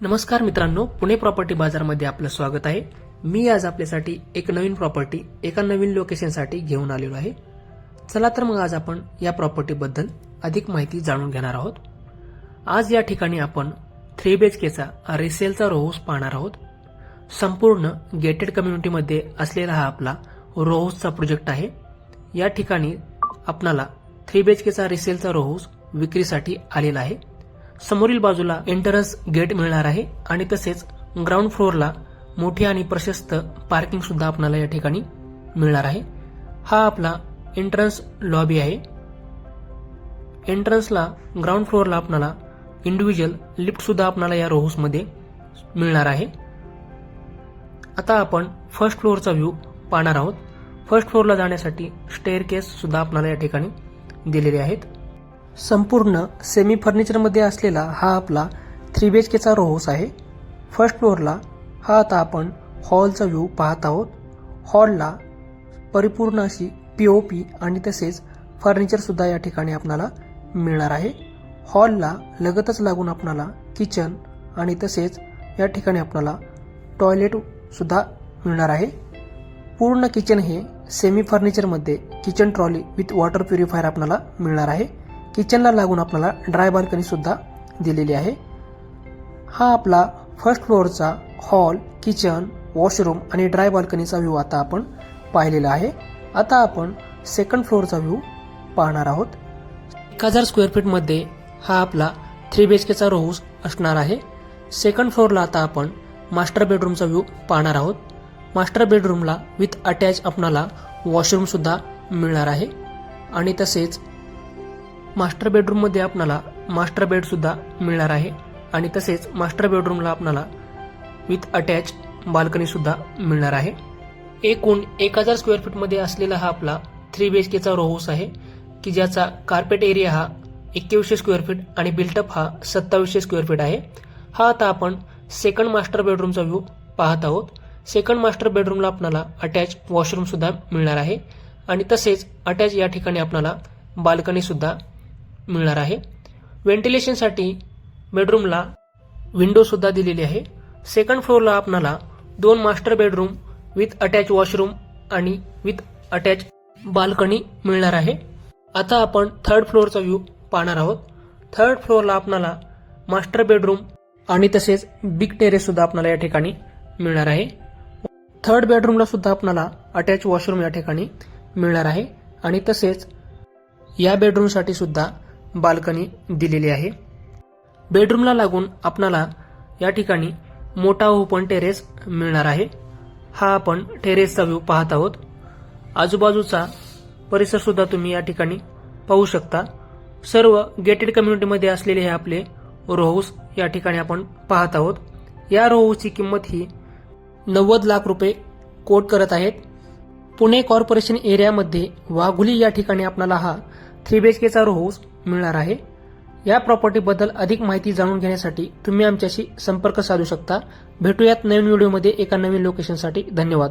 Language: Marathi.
नमस्कार मित्रांनो पुणे प्रॉपर्टी बाजारमध्ये आपलं स्वागत आहे. मी आज आपल्यासाठी एक नवीन प्रॉपर्टी एका नवीन लोकेशनसाठी घेऊन आलेलो आहे. चला तर मग आज आपण या प्रॉपर्टीबद्दल अधिक माहिती जाणून घेणार आहोत. आज या ठिकाणी आपण थ्री बी एच केचा रिसेलचा रोहाऊस पाहणार आहोत. संपूर्ण गेटेड कम्युनिटीमध्ये असलेला हा आपला रोहाऊसचा प्रोजेक्ट आहे. या ठिकाणी आपणाला थ्री बी एच केचा रिसेलचा रोहाऊस विक्रीसाठी आलेला आहे. समोरील बाजूला एंटरन्स गेट मिळणार आहे आणि तसेच ग्राउंड फ्लोअरला मोठी आणि प्रशस्त पार्किंग सुद्धा आपल्याला या ठिकाणी मिळणार आहे. हा आपला एंट्रन्स लॉबी आहे. एंट्रन्सला ग्राउंड फ्लोअरला आपल्याला इंडिव्हिज्युअल लिफ्ट सुद्धा आपल्याला या रोहूसमध्ये मिळणार आहे. आता आपण फर्स्ट फ्लोअरचा व्ह्यू पाहणार आहोत. फर्स्ट फ्लोअरला जाण्यासाठी स्टेअर केस सुद्धा आपल्याला या ठिकाणी दिलेले आहेत. संपूर्ण सेमी फर्निचरमध्ये असलेला हा आपला थ्री बी एच केचा रोहोस आहे. फर्स्ट फ्लोअरला हा आता आपण हॉलचा व्ह्यू पाहत आहोत. हॉलला परिपूर्ण अशी पी ओ पी आणि तसेच फर्निचरसुद्धा या ठिकाणी आपणाला मिळणार आहे. हॉलला लगतच लागून आपणाला किचन आणि तसेच या ठिकाणी आपणाला टॉयलेटसुद्धा मिळणार आहे. पूर्ण किचन हे semi फर्निचरमध्ये kitchen trolley with water purifier आपल्याला मिळणार आहे. किचनला लागून आपल्याला ड्राय बाल्कनीसुद्धा दिलेली आहे. हा आपला फर्स्ट फ्लोअरचा हॉल किचन वॉशरूम आणि ड्राय बाल्कनीचा व्ह्यू आता आपण पाहिलेला आहे. आता आपण सेकंड फ्लोअरचा व्ह्यू पाहणार आहोत. एक हजार स्क्वेअर फीटमध्ये हा आपला थ्री बी एच केचा रोहूस असणार आहे. सेकंड फ्लोअरला आता आपण मास्टर बेडरूमचा व्ह्यू पाहणार आहोत. मास्टर बेडरूमला विथ अटॅच आपणाला वॉशरूमसुद्धा मिळणार आहे. आणि तसेच मास्टर बेडरूममध्ये आपणाला मास्टर बेडसुद्धा मिळणार आहे. आणि तसेच मास्टर बेडरूमला आपणाला विथ अटॅच बाल्कनीसुद्धा मिळणार आहे. एकूण एक हजार स्क्वेअर फीटमध्ये असलेला हा आपला थ्री बी एच केचा रोहूस आहे की ज्याचा कार्पेट एरिया हा एकवीसशे स्क्वेअर फीट आणि बिल्टअप हा सत्तावीसशे स्क्वेअर फीट आहे. हा आता आपण सेकंड मास्टर बेडरूमचा व्ह्यू पाहत आहोत. सेकंड मास्टर बेडरूमला आपणाला अटॅच वॉशरूमसुद्धा मिळणार आहे. आणि तसेच अटॅच या ठिकाणी आपणाला बाल्कनीसुद्धा मिळणार आहे. व्हेंटिलेशनसाठी बेडरूमला विंडोसुद्धा दिलेली आहे. सेकंड फ्लोअरला आपणाला दोन master bedroom with attach washroom आणि विथ अटॅच बाल्कनी मिळणार आहे. आता आपण थर्ड फ्लोअरचा व्ह्यू पाहणार आहोत. थर्ड फ्लोअरला आपणाला मास्टर बेडरूम आणि तसेच बिग टेरेस सुद्धा या ठिकाणी मिळणार आहे. थर्ड बेडरूमला सुद्धा आपणाला अटॅच वॉशरूम या ठिकाणी मिळणार आहे. आणि तसेच या बेडरूमसाठी सुद्धा बाल्कनी दिलेली आहे. बेडरूमला लागून आपणाला या ठिकाणी मोठा ओपन टेरेस मिळणार आहे. हा आपण टेरेसचा व्ह्यू पाहत आहोत. आजूबाजूचा परिसर सुद्धा तुम्ही या ठिकाणी पाहू शकता. सर्व गेटेड कम्युनिटीमध्ये असलेले हे आपले रोहाऊस या ठिकाणी आपण पाहत आहोत. या रोहाऊसची किंमत ही नव्वद लाख रुपये कोट करत आहेत. पुणे कॉर्पोरेशन एरियामध्ये वाघुली या ठिकाणी आपणाला हा थ्री बी एच केचा रोहाऊस मिळणार आहे. या प्रॉपर्टीबद्दल अधिक माहिती जाणून घेण्यासाठी तुम्ही आमच्याशी संपर्क साधू शकता. भेटूयात नवीन व्हिडिओमध्ये एका नवीन लोकेशनसाठी धन्यवाद.